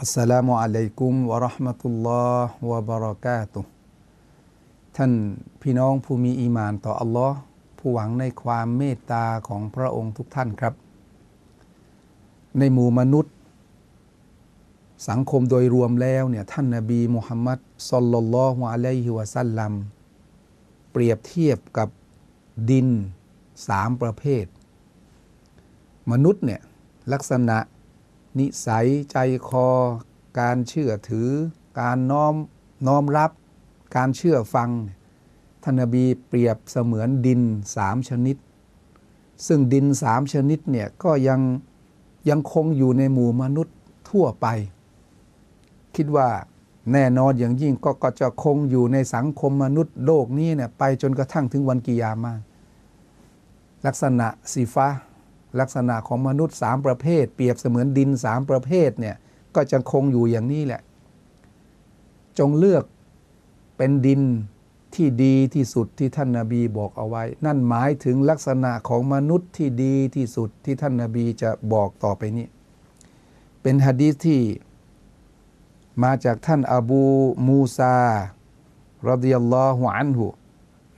อัสสลามุอะลัยกุมวะราะห์มะตุลลอฮ์วะบะเราะกาตุท่านพี่น้องผู้มี إ ي م านต่ออัลลอฮ์ผู้หวังในความเมตตาของพระองค์ทุกท่านครับ ในหมู่มนุษย์ สังคมโดยรวมแล้วเนี่ยท่านนาบีมุฮัมมัดสลลัลลอฮุอะลัยฮิวะซัลลัมเปรียบเทียบกับดินสามประเภท มนุษย์เนี่ยลักษณะ นิสัยใจคอ การเชื่อถือ การน้อมน้อมรับ การเชื่อฟังท่านนบีเปรียบเสมือนดินสามชนิด ซึ่งดินสามชนิดเนี่ยก็ยังยังคงอยู่ในหมู่มนุษย์ทั่วไป คิดว่าแน่นอนอย่างยิ่งก็ก็จะคงอยู่ในสังคมมนุษย์โลกนี้เนี่ยไปจนกระทั่งถึงวันกิยามาลักษณะสีฟ้า ลักษณะของมนุษย์สามประเภท เปรียบเสมือนดินสามประเภทเนี่ยก็จะคงอยู่อย่างนี้แหละ จงเลือกเป็นดินที่ดีที่สุดที่ท่านนาบีบอกเอาไว้ นั่นหมายถึงลักษณะของมนุษย์ที่ดีที่สุดที่ท่านนาบีจะบอกต่อไปนี้ เป็นฮะดีษที่มาจากท่านอบูมูซารดิยัลลอฮุอันฮุ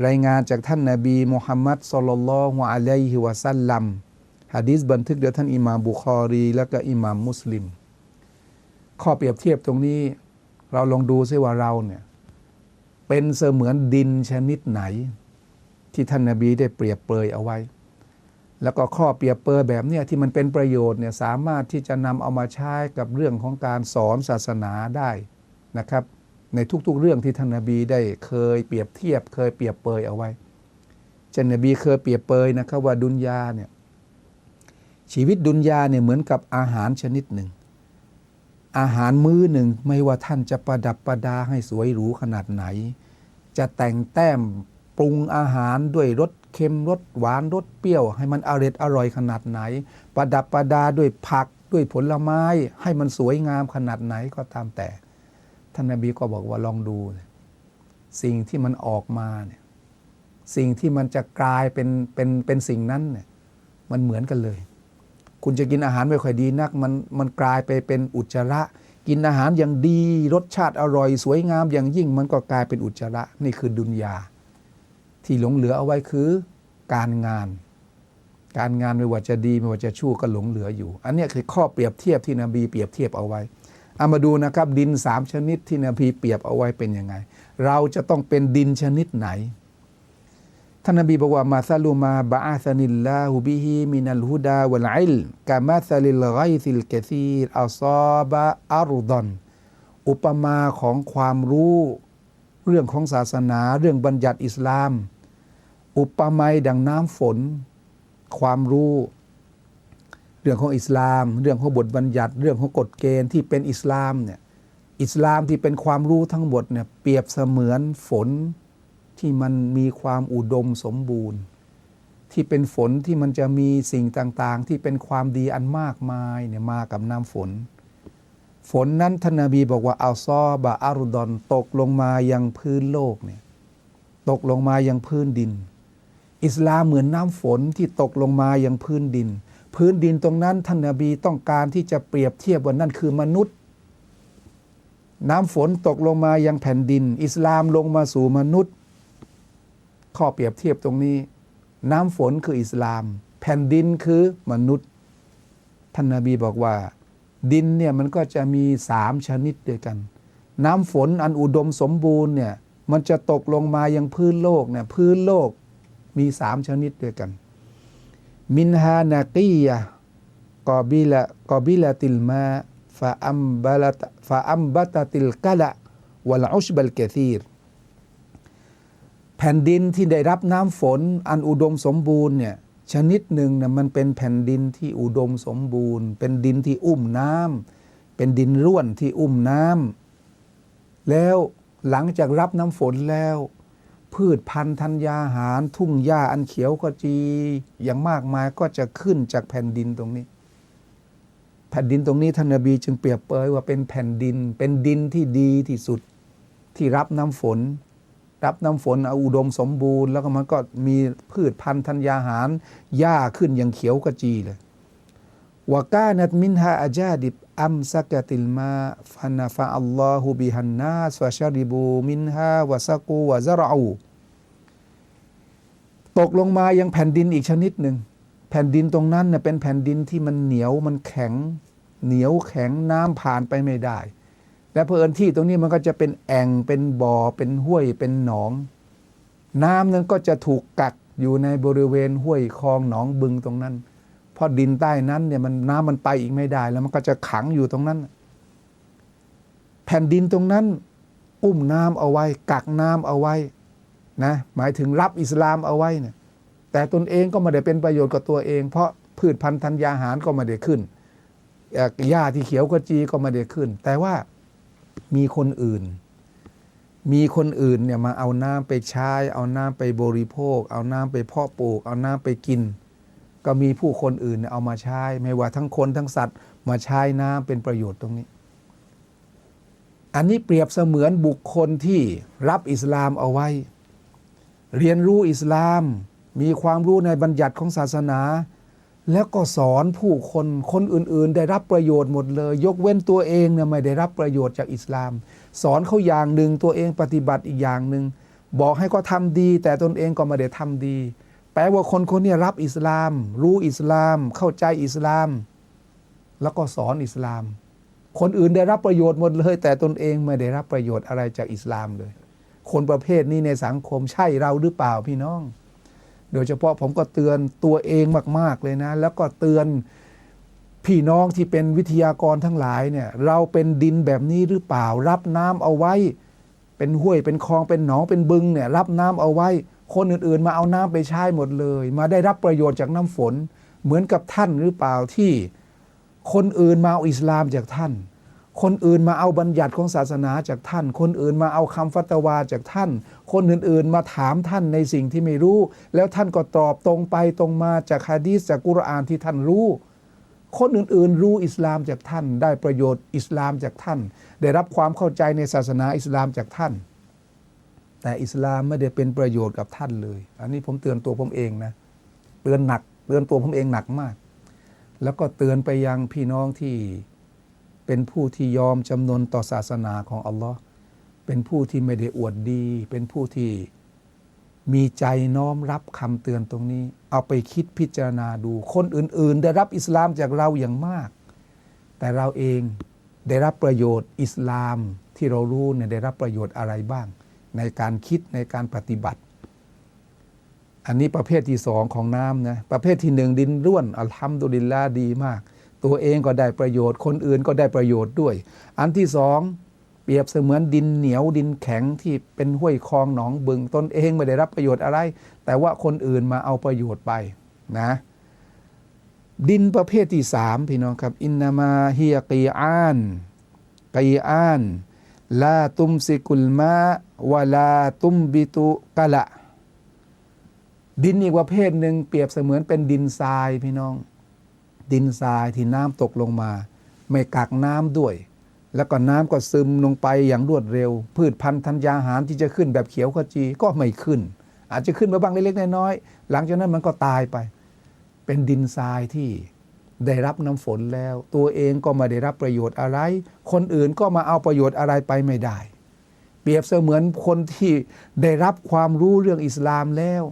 รายงานจากท่านนาบีมุฮัมมัดสุลลัลลอฮุอะลัยฮิวะสัลลัม ฮะดีษบันทึกโดยท่านอิหม่ามบุคอรี และก็อิหม่ามมุสลิม ข้อเปรียบเทียบตรงนี้ เราลองดูซิว่าเราเนี่ยเป็นเสมือนดินชนิดไหน ที่ท่านนาบีได้เปรียบเปรยเอาไว้ แล้วก็ข้อเปรียบเปรยแบบเนี้ยที่มันเป็นประโยชน์เนี่ยสามารถที่จะนำเอามาใช้กับเรื่องของการสอนศาสนาได้นะครับ ในทุกๆเรื่องที่ท่านนาบีได้เคยเปรียบเทียบ เคยเปรียบเปรยเอาไว้เช่นนบีเคยเปรียบเปรยนะครับว่าดุนยาเนี่ย ชีวิตดุนยาเนี่ยเหมือนกับอาหารชนิดหนึ่ง อาหารมื้อหนึ่งไม่ว่าท่านจะประดับประดาให้สวยหรูขนาดไหน จะแต่งแต้มปรุงอาหารด้วยรสเค็มรสหวานรสเปรี้ยว ให้มันอร่อยอร่อยขนาดไหน ประดับประดาด้วยผักด้วยผลไม้ให้มันสวยงามขนาดไหนก็ตามแต่ ท่านนบีก็บอกว่าลองดู สิ่งที่มันออกมาเนี่ยสิ่งที่มันจะกลายเป็นเป็นเป็นสิ่งนั้นเนี่ยมันเหมือนกันเลย คุณจะกินอาหารไม่ค่อยดีนัก มันมันกลายไปเป็นอุจจาระ กินอาหารอย่างดี รสชาติอร่อย สวยงามอย่างยิ่ง มันก็กลายเป็นอุจจาระ นี่คือดุนยา ที่หลงเหลือเอาไว้คือการงาน การงานไม่ว่าจะดีไม่ว่าจะชั่วก็หลงเหลืออยู่ อันนี้คือข้อเปรียบเทียบที่นบีเปรียบเทียบเอาไว้เอามาดูนะครับดินสามชนิดที่นบีเปรียบเอาไว้เป็นยังไง เราจะต้องเป็นดินชนิดไหน ท่านนบีบอกว่ามาซาลูมาบะอาซานิลลาฮูบิฮิมินัลฮุดาวัลอิลกามาซาลิลไกซิลกะซีรอัซอบะอารุดอนอุปมาของความรู้ เรื่องของศาสนา เรื่องบัญญัติอิสลาม อุปมาดังน้ำฝน ความรู้ เรื่องของอิสลาม เรื่องของบทบัญญัติ เรื่องของกฎเกณฑ์ที่เป็นอิสลามเนี่ยอิสลามที่เป็นความรู้ทั้งหมดเนี่ยเปรียบเสมือนฝน ที่มันมีความอุดมสมบูรณ์ ที่เป็นฝนที่มันจะมีสิ่งต่างๆ ที่เป็นความดีอันมากมายเนี่ยมากับน้ำฝน ฝนนั้นท่านนบีบอกว่าอัลซอบะอารุดอนตกลงมายังพื้นโลกเนี่ยตกลงมายังพื้นดิน อิสลามเหมือนน้ำฝนที่ตกลงมายังพื้นดิน พื้นดินตรงนั้นท่านนบีต้องการที่จะเปรียบเทียบว่านั่นคือมนุษย์น้ำฝนตกลงมายังแผ่นดิน อิสลามลงมาสู่มนุษย์ ข้อเปรียบเทียบตรงนี้ น้ำฝนคืออิสลาม แผ่นดินคือมนุษย์ ท่านนาบีบอกว่า ดินเนี่ยมันก็จะมีสามชนิดด้วยกัน น้ำฝนอันอุดมสมบูรณ์เนี่ยมันจะตกลงมายังพื้นโลกเนี่ยพื้นโลกมีสามชนิดด้วยกัน มินฮานากียะกอบิละกอบิละติลมาฟาอัมบาลฟาอัมบัตติลกะละวลอุชบัลเกธีร แผ่นดินที่ได้รับน้ำฝนอันอุดมสมบูรณ์เนี่ยชนิดหนึ่งนะมันเป็นแผ่นดินที่อุดมสมบูรณ์ เป็นดินที่อุ้มน้ำเป็นดินร่วนที่อุ้มน้แล้วหลังจากรับน้ำฝนแล้ว พืชพันธุ์ธัญญาหาร ทุ่งหญ้าอันเขียวขจีอย่างมากมายก็จะขึ้นจากแผ่นดินตรงนี้ แผ่นดินตรงนี้ท่านนบีจึงเปรียบเปรยว่าเป็นแผ่นดิน เป็นดินที่ดีที่สุดที่รับน้ำฝน รับน้ำฝนเอาอุดมสมบูรณ์ แล้วก็มันก็มีพืชพันธุ์ธัญญาหารหญ้าขึ้นอย่างเขียวขจีเลยวกานัตมินฮาอาจาดิบอัมซักติลมาฟันฟะอัลลอฮุบิฮันนาสวะชาริบูมินฮาวะซักูวะซะรออูตกลงมายังแผ่นดินอีกชนิดหนึ่ง แผ่นดินตรงนั้นเนี่ยเป็นแผ่นดินที่มันเหนียวมันแข็ง เหนียวแข็งน้ำผ่านไปไม่ได้ และเพอิญที่ตรงนี้มันก็จะเป็นแอ่งเป็นบ่อเป็นห้วยเป็นหนอง น้ำนั้นก็จะถูกกักอยู่ในบริเวณห้วยคลองหนองบึงตรงนั้น เพราะดินใต้นั้นเนี่ยมันน้ำมันไปอีกไม่ได้ แล้วมันก็จะขังอยู่ตรงนั้น แผ่นดินตรงนั้น อุ้มน้ำเอาไว้ กักน้ำเอาไว้นะหมายถึงรับอิสลามเอาไว้เนี่ยแต่ตนเองก็ไม่ได้เป็นประโยชน์กับตัวเอง เพราะพืชพันธุ์ธัญญาหารก็ไม่ได้ขึ้นหญ้าที่เขียวกระจีก็ไม่ได้ขึ้น แต่ว่า มีคนอื่น มีคนอื่นเนี่ยมาเอาน้ำไปใช้ เอาน้ำไปบริโภค เอาน้ำไปเพาะปลูก เอาน้ำไปกิน ก็มีผู้คนอื่นเนเอามาใช้ ไม่ว่าทั้งคนทั้งสัตว์มาใช้น้ำเป็นประโยชน์ตรงนี้ อันนี้เปรียบเสมือนบุคคลที่รับอิสลามเอาไว้ เรียนรู้อิสลาม มีความรู้ในบัญญัติของศาสนา แล้วก็สอนผู้คนคนอื่น ๆ ได้รับประโยชน์หมดเลย ยกเว้นตัวเองเนี่ยไม่ได้รับประโยชน์จากอิสลาม สอนเขาอย่างหนึ่งตัวเองปฏิบัติอีกอย่างหนึ่งบอกให้เขาทำดี แต่ตนเองก็ไม่ได้ทำดี แปลว่าคนคนนี้รับอิสลาม รู้อิสลาม เข้าใจอิสลาม แล้วก็สอนอิสลาม คนอื่นได้รับประโยชน์หมดเลย แต่ตนเองไม่ได้รับประโยชน์อะไรจากอิสลามเลย คนประเภทนี้ในสังคมใช่เราหรือเปล่าพี่น้อง โดยเฉพาะผมก็เตือนตัวเองมาก ๆ เลยนะ แล้วก็เตือนพี่น้องที่เป็นวิทยากรทั้งหลายเนี่ยเราเป็นดินแบบนี้หรือเปล่า รับน้ำเอาไว้ เป็นห้วยเป็นคลองเป็นหนองเป็นบึงเนี่ยรับน้ำเอาไว้ คนอื่นๆ มาเอาน้ำไปใช้หมดเลย มาได้รับประโยชน์จากน้ำฝน เหมือนกับท่านหรือเปล่าที่ คนอื่นมาเอาอิสลามจากท่าน คนอื่นมาเอาบัญญัติของศาสนาจากท่าน คนอื่นมาเอาคำฟัตวาจากท่าน คนอื่นๆ มาถามท่านในสิ่งที่ไม่รู้ แล้วท่านก็ตอบตรงไปตรงมาจากฮะดีษจากกุรอานที่ท่านรู้ คนอื่นๆ รู้อิสลามจากท่าน ได้ประโยชน์อิสลามจากท่าน ได้รับความเข้าใจในศาสนาอิสลามจากท่าน แต่อิสลามไม่ได้เป็นประโยชน์กับท่านเลย อันนี้ผมเตือนตัวผมเองนะเตือนหนักเตือนตัวผมเองหนักมาก แล้วก็เตือนไปยังพี่น้องที่เป็นผู้ที่ยอมจำนนต่อศาสนาของอัลลอฮ์ เป็นผู้ที่ไม่ได้อวดดี เป็นผู้ที่มีใจน้อมรับคำเตือนตรงนี้ เอาไปคิดพิจารณาดู คนอื่น ๆ ได้รับอิสลามจากเราอย่างมาก แต่เราเองได้รับประโยชน์อิสลามที่เรารู้เนี่ยได้รับประโยชน์อะไรบ้าง ในการคิดในการปฏิบัติ อันนี้ประเภทที่สองของน้ำนะประเภทที่หนึ่งดินร่วนอัลฮัมดุลิลลาดีมาก ตัวเองก็ได้ประโยชน์คนอื่นก็ได้ประโยชน์ด้วย อันที่สอง เปรียบเสมือนดินเหนียวดินแข็งที่เป็นห้วยคลองหนองบึงตนเองไม่ได้รับประโยชน์อะไร แต่ว่าคนอื่นมาเอาประโยชน์ไปนะดินประเภทที่สามพี่น้องครับ อินนามาฮิยกีอานกีอานลาตุมซิกุลมาวลาตุมบิตุกะละ ดินอีกประเภทหนึ่งเปรียบเสมือนเป็นดินทรายพี่น้อง ดินทรายที่น้ำตกลงมา ไม่กักน้ำด้วย แล้วก็น้ำก็ซึมลงไปอย่างรวดเร็ว พืชพันธุ์ธัญญาหารที่จะขึ้นแบบเขียวขจีก็ไม่ขึ้น อาจจะขึ้นมาบ้างเล็กๆน้อยๆหลังจากนั้นมันก็ตายไป เป็นดินทรายที่ได้รับน้ำฝนแล้ว ตัวเองก็ไม่ได้รับประโยชน์อะไร คนอื่นก็มาเอาประโยชน์อะไรไปไม่ได้ เปรียบเสมือนคนที่ได้รับความรู้เรื่องอิสลามแล้ว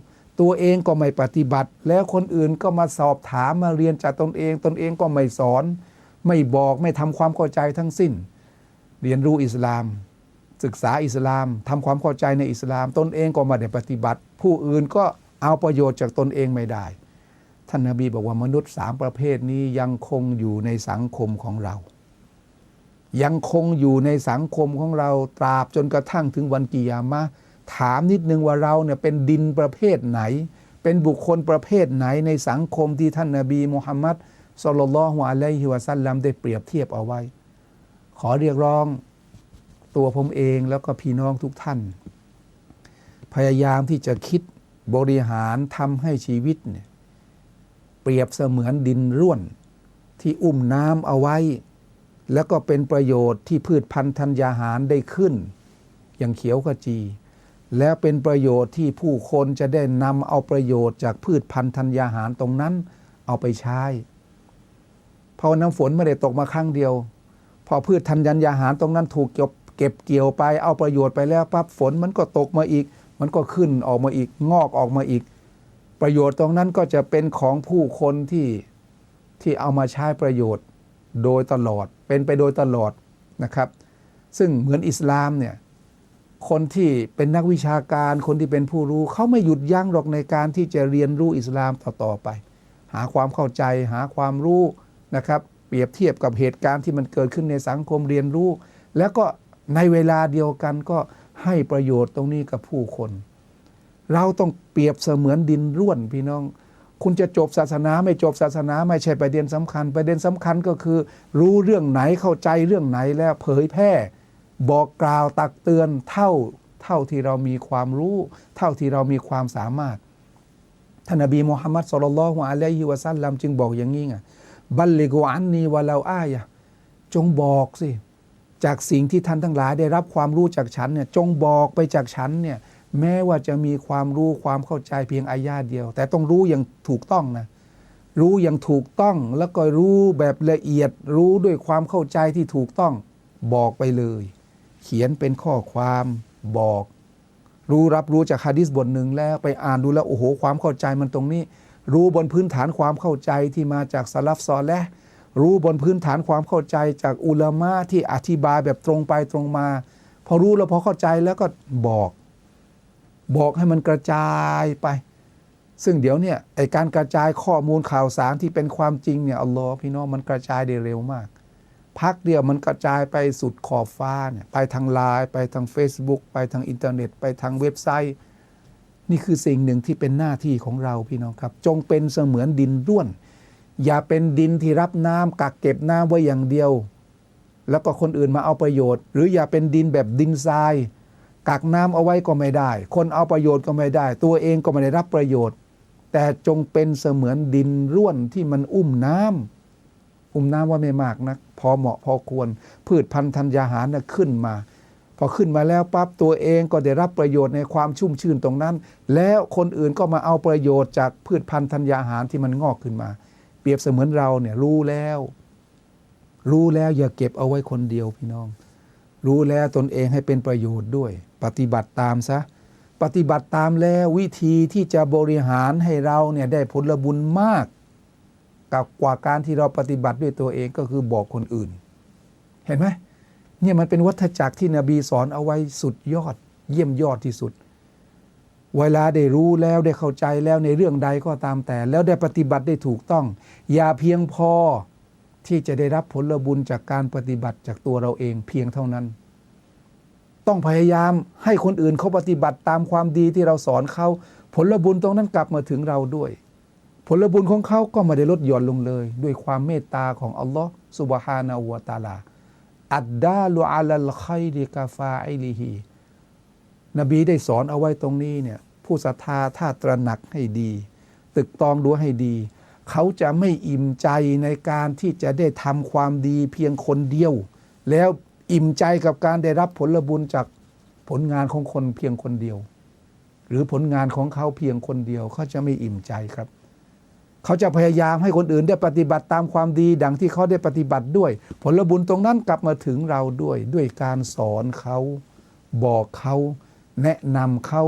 ตัวเองก็ไม่ปฏิบัติ แล้วคนอื่นก็มาสอบถามมาเรียนจากตนเอง ตนเองก็ไม่สอน ไม่บอกไม่ทำความเข้าใจทั้งสิ้น เรียนรู้อิสลาม ศึกษาอิสลามทำความเข้าใจในอิสลาม ตนเองก็ไม่ได้ปฏิบัติ ผู้อื่นก็เอาประโยชน์จากตนเองไม่ได้ ท่านนบีบอกว่ามนุษย์สามประเภทนี้ยังคงอยู่ในสังคมของเรา ยังคงอยู่ในสังคมของเราตราบจนกระทั่งถึงวันกิยามะถามนิดนึงว่าเราเนี่ยเป็นดินประเภทไหน เป็นบุคคลประเภทไหนในสังคมที่ท่านนบีมุฮัมมัดสุลลัลอฮุอะลัยฮิวะซัลลัมได้เปรียบเทียบเอาไว้ ขอเรียกร้องตัวผมเองแล้วก็พี่น้องทุกท่าน พยายามที่จะคิดบริหารทำให้ชีวิตเนี่ยเปรียบเสมือนดินร่วน ที่อุ้มน้ำเอาไว้ แล้วก็เป็นประโยชน์ที่พืชพันธุ์ธัญญาหารได้ขึ้น อย่างเขียวขจี แล้วเป็นประโยชน์ที่ผู้คนจะได้นำเอาประโยชน์จากพืชพันธุ์ธัญญาหารตรงนั้นเอาไปใช้เพราะน้ำฝนไม่ได้ตกมาครั้งเดียว พอพืชธัญญาหารตรงนั้นถูกเก็บเก็บเกี่ยวไปเอาประโยชน์ไปแล้วปั๊บฝนมันก็ตกมาอีก มันก็ขึ้นออกมาอีกงอกออกมาอีก ประโยชน์ตรงนั้นก็จะเป็นของผู้คนที่ที่เอามาใช้ประโยชน์โดยตลอดเป็นไปโดยตลอดนะครับ ซึ่งเหมือนอิสลามเนี่ยคนที่เป็นนักวิชาการคนที่เป็นผู้รู้เขาไม่หยุดยั้งหรอกในการที่จะเรียนรู้อิสลามต่อๆไป หาความเข้าใจหาความรู้นะครับ รียบเทียบกับเหตุการณ์ที่มันเกิดขึ้นในสังคมเรียนรู้ แล้วก็ในเวลาเดียวกันก็ให้ประโยชน์ตรงนี้กับผู้คน เราต้องเปรียบเสมือนดินร่วนพี่น้อง คุณจะจบศาสนาไม่จบศาสนาไม่ใช่ประเด็นสำคัญ ประเด็นสำคัญก็คือ รู้เรื่องไหนเข้าใจเรื่องไหนแล้วเผยแพร่ บอกกล่าวตักเตือนเท่าเท่าที่เรามีความรู้ เท่าที่เรามีความสามารถท่านนบีมุฮัมมัดสุลลัลลอฮุอะลัยฮิวะซัลลัมจึงบอกอย่างนี้ไง บัลลิกุอันนีวะลาอ้ายะจงบอกสิ จากสิ่งที่ท่านทั้งหลายได้รับความรู้จากฉันเนี่ยจงบอกไปจากฉันเนี่ยแม้ว่าจะมีความรู้ความเข้าใจเพียงอายาเดียว แต่ต้องรู้อย่างถูกต้องนะ รู้อย่างถูกต้องแล้วก็รู้แบบละเอียด รู้ด้วยความเข้าใจที่ถูกต้อง บอกไปเลย เขียนเป็นข้อความบอก รู้รับรู้จากฮะดิษบทหนึ่งแล้วไปอ่านดูแล้วโอ้โหความเข้าใจมันตรงนี้ รู้บนพื้นฐานความเข้าใจที่มาจากสลับซอและรู้บนพื้นฐานความเข้าใจจากอุลามะที่อธิบายแบบตรงไปตรงมา พอรู้แล้วพอเข้าใจแล้วก็บอก บอกให้มันกระจายไป ซึ่งเดี๋ยวเนี่ยไอการกระจายข้อมูลข่าวสารที่เป็นความจริงเนี่ยอัลลอฮ์พี่น้องมันกระจายได้เร็วมาก พักเดียวมันกระจายไปสุดขอบฟ้าเนี่ยไปทางไลน์ไปทาง Facebook ไปทางอินเทอร์เน็ต ไปทางเว็บไซต์ นี่คือสิ่งหนึ่งที่เป็นหน้าที่ของเราพี่น้องครับ จงเป็นเสมือนดินร่วน อย่าเป็นดินที่รับน้ำกักเก็บน้ำไว้อย่างเดียว แล้วก็คนอื่นมาเอาประโยชน์ หรืออย่าเป็นดินแบบดินทรายกักน้ำเอาไว้ก็ไม่ได้ คนเอาประโยชน์ก็ไม่ได้ ตัวเองก็ไม่ได้รับประโยชน์ แต่จงเป็นเสมือนดินร่วนที่มันอุ้มน้ำอุ้มน้ำว่าไม่มากนัก พอเหมาะพอควร พืชพันธุ์ธัญญาหารนะขึ้นมา พอขึ้นมาแล้วปั๊บตัวเองก็ได้รับประโยชน์ในความชุ่มชื่นตรงนั้น แล้วคนอื่นก็มาเอาประโยชน์จากพืชพันธุ์ธัญญาหารที่มันงอกขึ้นมา เปรียบเสมือนเราเนี่ยรู้แล้ว รู้แล้วอย่าเก็บเอาไว้คนเดียวพี่น้อง รู้แล้วตนเองให้เป็นประโยชน์ด้วย ปฏิบัติตามซะปฏิบัติตามแล้ววิธีที่จะบริหารให้เราเนี่ยได้ผลบุญมากกับกว่าการที่เราปฏิบัติด้วยตัวเองก็คือบอกคนอื่น เห็นไหม เนี่ยมันเป็นวัฏจักรที่นบีสอนเอาไว้สุดยอด เยี่ยมยอดที่สุด เวลาได้รู้แล้วได้เข้าใจแล้วในเรื่องใดก็ตามแต่ แล้วได้ปฏิบัติได้ถูกต้อง อย่าเพียงพอที่จะได้รับผลบุญจากการปฏิบัติจากตัวเราเองเพียงเท่านั้น ต้องพยายามให้คนอื่นเขาปฏิบัติตามความดีที่เราสอนเขาผลบุญตรงนั้นกลับมาถึงเราด้วย ผลบุญของเขาก็ไม่ได้ลดหย่อนลงเลย ด้วยความเมตตาของอัลลอฮ์สุบฮานาอูวะตาลา อัดดาลุอาลัลไคริกาฟาอิลิฮีนบีได้สอนเอาไว้ตรงนี้เนี่ยผู้ศรัทธาถ้าตระหนักให้ดี ตึกตองดูให้ดี เขาจะไม่อิ่มใจในการที่จะได้ทำความดีเพียงคนเดียว แล้วอิ่มใจกับการได้รับผลบุญจากผลงานของคนเพียงคนเดียว หรือผลงานของเขาเพียงคนเดียวเขาจะไม่อิ่มใจครับ เขาจะพยายามให้คนอื่นได้ปฏิบัติตามความดี ดังที่เขาได้ปฏิบัติด้วย ผลบุญตรงนั้นกลับมาถึงเราด้วย ด้วยการสอนเขาบอกเขาแนะนำเขา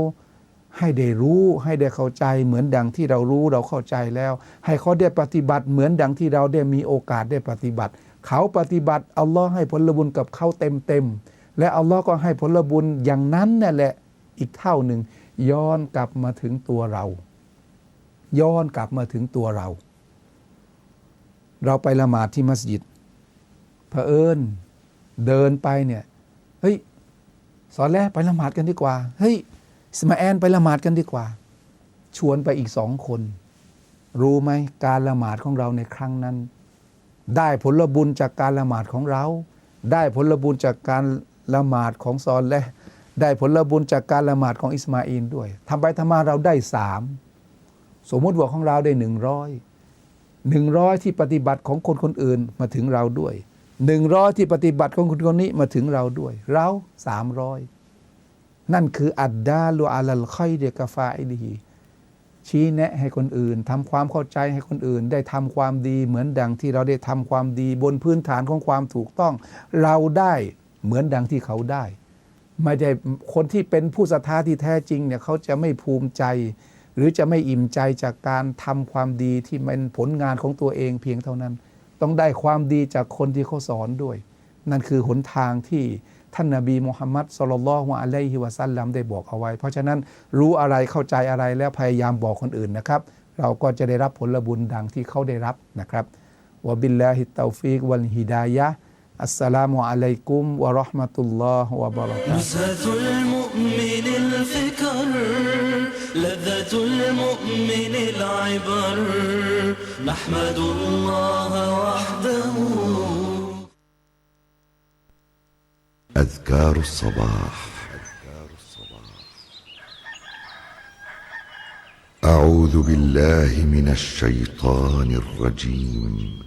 ให้ได้รู้ให้ได้เข้าใจ เหมือนดังที่เรารู้เราเข้าใจแล้ว ให้เขาได้ปฏิบัติเหมือนดังที่เราได้มีโอกาสได้ปฏิบัติ เขาปฏิบัติอัลลอฮ์ให้ผลบุญกับเขาเต็มเต็มๆและอัลลอฮ์ก็ให้ผลบุญอย่างนั้นนั่นแหละอีกเท่าหนึ่งย้อนกลับมาถึงตัวเรา ย้อนกลับมาถึงตัวเรา เราไปละหมาดที่มัสยิดเผอิญเดินไปเนี่ยเฮ้ยสอนแล้วไปละหมาดกันดีกว่าเฮ้ยสมาแอนไปละหมาดกันดีกว่า ชวนไปอีกสองคน รู้ไหมการละหมาดของเราในครั้งนั้น ได้ผลบุญจากการละหมาดของเรา ได้ผลบุญจากการละหมาดของซอลและได้ผลบุญจากการละหมาดของอิสมาอินด้วยทำไปทำมาเราได้สาม สมมุติว่าของเราได้หนึ่งร้อยหนึ่งร้อยที่ปฏิบัติของคนคนอื่นมาถึงเราด้วยหนึ่งร้อยที่ปฏิบัติของคนคนนี้มาถึงเราด้วย เราสามร้อยนั่นคืออัดดาลูอาลัลค่อยเดกาฟาอิลีชี้แนะให้คนอื่นทำความเข้าใจให้คนอื่น ได้ทำความดีเหมือนดังที่เราได้ทำความดีบนพื้นฐานของความถูกต้อง เราได้เหมือนดังที่เขาได้ ไม่ได้คนที่เป็นผู้ศรัทธาที่แท้จริงเนี่ยเขาจะไม่ภูมิใจ หรือจะไม่อิ่มใจจากการทำความดีที่เป็นผลงานของตัวเองเพียงเท่านั้น ต้องได้ความดีจากคนที่เขาสอนด้วย นั่นคือหนทางที่ท่านนาบีมุฮัมมัดสุลลัลลอฮุอะลัยฮิวะซัลลัมได้บอกเอาไว้ เพราะฉะนั้นรู้อะไรเข้าใจอะไรแล้วพยายามบอกคนอื่นนะครับ เราก็จะได้รับผลบุญดังที่เขาได้รับนะครับวะบิลลาฮิตตาฟิกวัลฮิดายะอัสสลามุอะลัยกุมวะเราะห์มะตุลลอฮ์วะบะเราะกาตุฮ์ نزهة المؤمن الفكر لذة المؤمن العبر نحمد الله وحده. أذكار الصباح. أعوذ بالله من الشيطان الرجيم.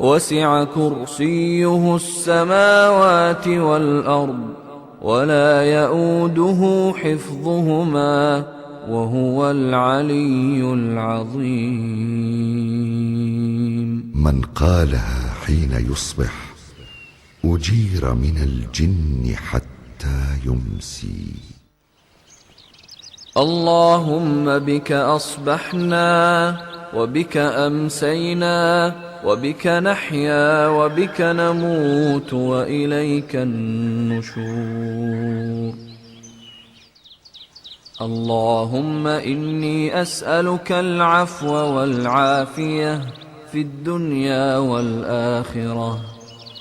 وسع كرسيه السماوات والأرض ولا يؤوده حفظهما وهو العلي العظيم. من قالها حين يصبح أجير من الجن حتى يمسي. اللهم بك أصبحنا وبك أمسينا وبك نحيا وبك نموت وإليك النشور. اللهم إني أسألك العفو والعافية في الدنيا والآخرة.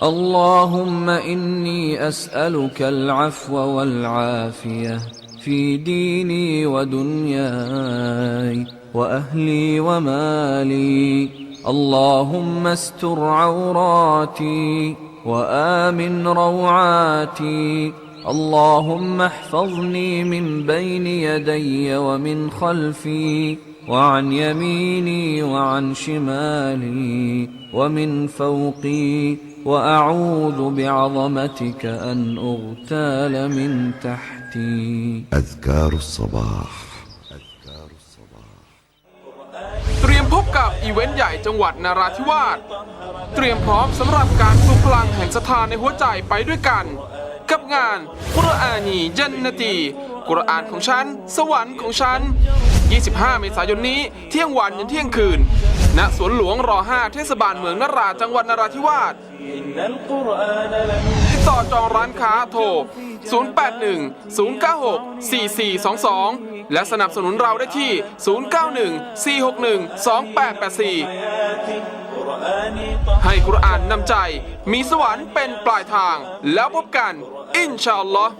اللهم إني أسألك العفو والعافية في ديني ودنياي وأهلي ومالي. اللهم استر عوراتي وآمن روعاتي. اللهم احفظني من بين يدي ومن خلفي وعن يميني وعن شمالي ومن فوقي. وأعوذ بعظمتك أن أغتال من تحتي. أذكار الصباح. ับอีเวนต์ใหญ่จังหวัดนราธิวาส เตรียมพร้อมสำหรับการสุพลังแห่งสถานในหัวใจไปด้วยกัน กับงานกุรอานียันนตีกุรอานของฉัน สวรรค์ของฉัน 25 เมษายนนี้เที่ยงวันยันเที่ยงคืน ณ สวนหลวงรอ5เทศบาลเมืองนราจังหวัดนราธิวาส ต่อจองร้านค้าโทร 081 096 4422 และสนับสนุนเราได้ที่ 091 461 2884 ให้กุรอานนำใจ มีสวรรค์เป็นปลายทาง แล้วพบกัน อินชาอัลลอฮ์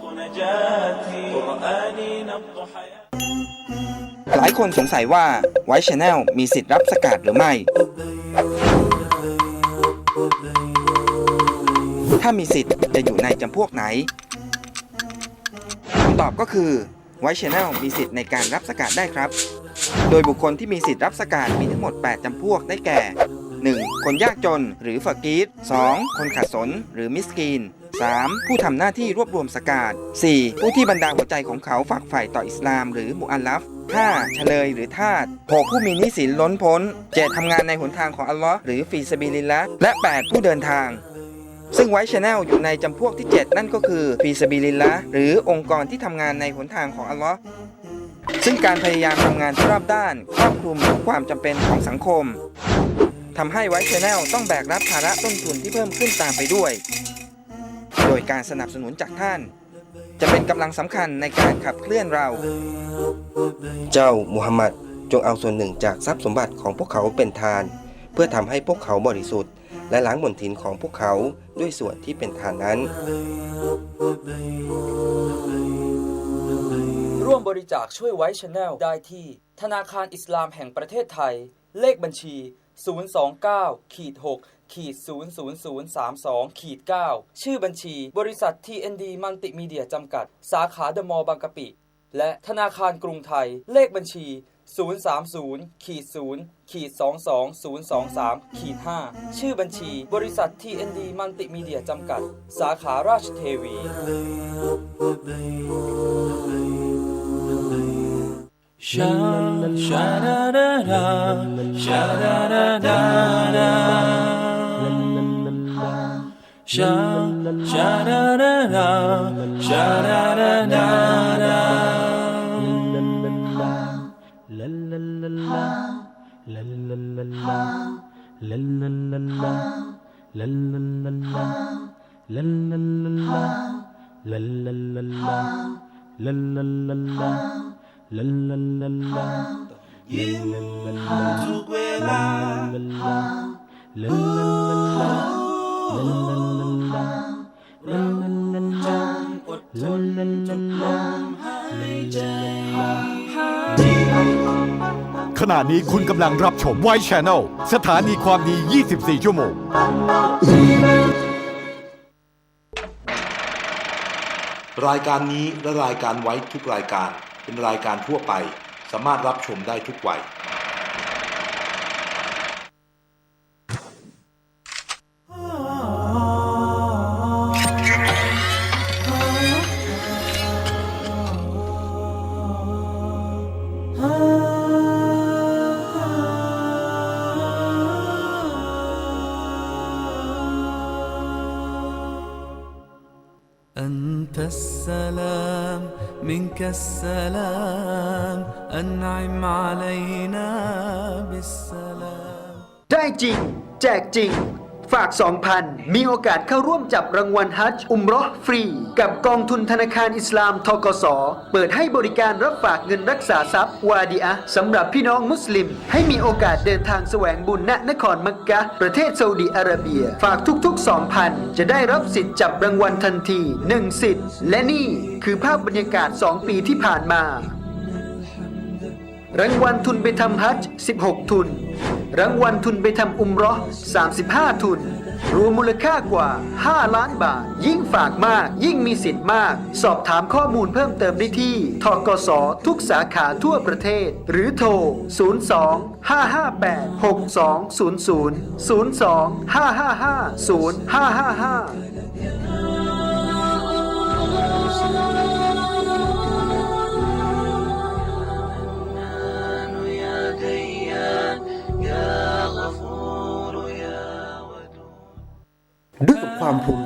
หลายคนสงสัยว่าไวชแนลมีสิทธิ์รับสกัดหรือไม่ ถ้ามีสิทธิ์จะอยู่ในจำพวกไหนคำตอบก็คือไวชแนลมีสิทธิ์ในการรับสกาดได้ครับ โดยบุคคลที่มีสิทธิ์รับสกาดมีทั้งหมด 8จำพวกได้แก่ 1. คนยากจนหรือฟากีด 2. คนขัดสนหรือมิสกีน 3. ผู้ทำหน้าที่รวบรวมสกาด 4. ผู้ที่บรรดาหัวใจของเขาฝากฝ่ายต่ออิสลามหรือมุอัลลัฟ 5. เฉลยหรือทาส 6. ผู้มีนิสินล้นพ้น 7. ทำงานในหนทางของอัลลอฮ์หรือฟีซบิลิลละและ 8. ผู้เดินทาง ซึ่งไว้ชแนลอยู่ในจำพวกที่ 7 นั่นก็คือฟีซาบิลิลละหรือองค์กรที่ทำงานในหนทางของอัลลอฮ์ซึ่งการพยายามทำงานที่รอบด้าน ครอบคลุมทุกความจำเป็นของสังคมทำให้ไว้ชแนลต้องแบกรับภาระต้นทุนที่เพิ่มขึ้นตามไปด้วย โดยการสนับสนุนจากท่าน จะเป็นกำลังสำคัญในการขับเคลื่อนเรา เจ้ามุฮัมหมัดจงเอาส่วนหนึ่งจากทรัพย์สมบัติของพวกเขาเป็นทาน เพื่อทำให้พวกเขาบริสุทธิ์ และล้างมลทินของพวกเขาด้วยส่วนที่เป็นทานนั้น ร่วมบริจาคช่วยไว้ช n แนลได้ที่ ธนาคารอิสลามแห่งประเทศไทย เลขบัญชี 029ขีด6ขีด00032ขีด9ชื่อบัญชี บริษัท TND มัลติมีเดียจำกัด สาขาเดอะมอลล์บางกะปิ และธนาคารกรุงไทย เลขบัญชี 030ขีด0ขีด22023ขีด5ชื่อบัญชี บริษัท TND มันติมีเดียจำกัด สาขาราชเทวี ชาชาดาดาดาชาดาดาดาดาชาชาดาดาดาชาดาดาดา Hãy subscribe cho kênh Ghiền Mì Gõ Để không bỏ lỡ ขณะนี้คุณกำลังรับชมไวท์ช n แนลสถานีความดี 24 ชั่วโมง รายการนี้และรายการไว้ทุกรายการเป็นรายการทั่วไป สามารถรับชมได้ทุกวัย السلام أنعم علينا بالسلام ได้ จริงแจกจริงฝาก 2,000 มีโอกาสเข้าร่วมจับรางวัลฮัจจ์อุมรอห์ฟรี กับกองทุนธนาคารอิสลามทกส เปิดให้บริการรับฝากเงินรักษาทรัพย์วาดีอะสำหรับพี่น้องมุสลิม ให้มีโอกาสเดินทางแสวงบุญณนครมักกะ ประเทศซาอุดิอาระเบีย ฝากทุกๆ 2,000 จะได้รับสิทธิ์จับรางวัลทันที 1 สิทธิ์ และนี่คือภาพบรรยากาศ 2 ปีที่ผ่านมา รางวัลทุนไปทำฮัจจ์16 ทุน รางวัลทุนไปทำอุมรอห์35 ทุน รวมมูลค่ากว่า 5 ล้านบาท ยิ่งฝากมาก ยิ่งมีสิทธิ์มาก สอบถามข้อมูลเพิ่มเติมได้ที่ทกสทุกสาขาทั่วประเทศ หรือโทร 02 558 6200 02 555 0555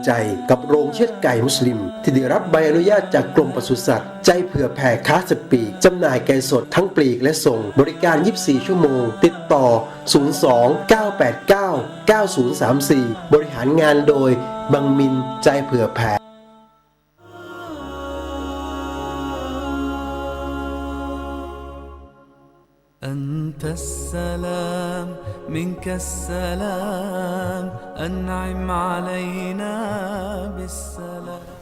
ใจกับโรงเชือดไก่มุสลิม ที่ได้รับใบอนุญาตจากกรมปศุสัตว์ ใจเผื่อแผ่ค้าสปีกจำหน่ายไก่สดทั้งปลีกและส่ง บริการ 24 ชั่วโมง ติดต่อ 029899034 บริหารงานโดย บังมินใจเผื่อแผ่อันทัสลา منك السلام أنعم علينا بالسلام.